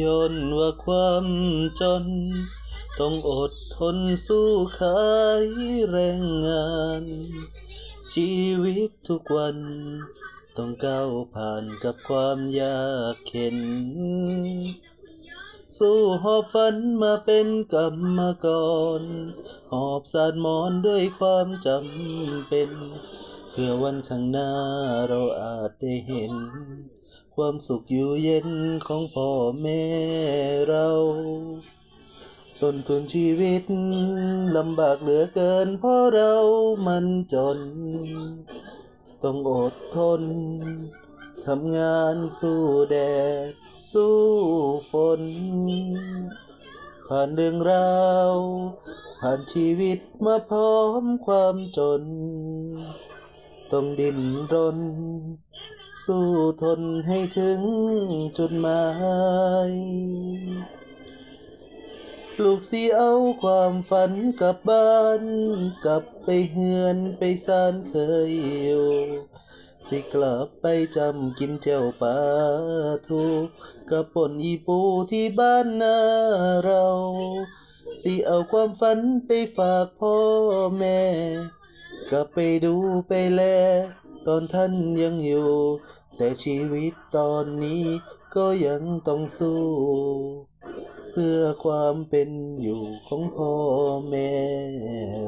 ย้อนว่าความจน ต้องอดทนสู้ขายแรงงาน ชีวิตทุกวัน ต้องก้าวผ่านกับความยากเข็น สู้หอบฝันมาเป็นกรรมกร หอบสารมอนด้วยความจำเป็น เพื่อวันข้างหน้าเราอาจได้เห็น ความสุขอยู่เย็นของพ่อแม่เรา ต้นทุนชีวิตลำบากเหลือเกินเพราะเรามันจน ต้องอดทนทำงานสู้แดด สู้ฝน ผ่านเรื่องราว ผ่านชีวิตมาพร้อมความจน ต้องดิ้นรน สู้ทนให้ถึงจุดหมาย ลูกสิเอาความฝันกลับบ้าน กลับไปเฮือนไปซานเคยอยู่สิกลับไปจำกินเจ้าปลาทูกับป่นอีปูที่บ้านนาเรา สิเอาความฝันไปฝากพ่อแม่ กลับไปดูไปแล ตอนท่านยังอยู่ แต่ชีวิตตอนนี้ก็ยังต้องสู้ เพื่อความเป็นอยู่ของพ่อแม่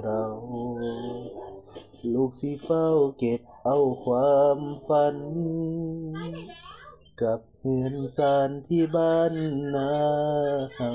เรา ลูกสิเฝ้าเก็บเอาความฝัน กับเฮือนซานที่บ้านนาเฮา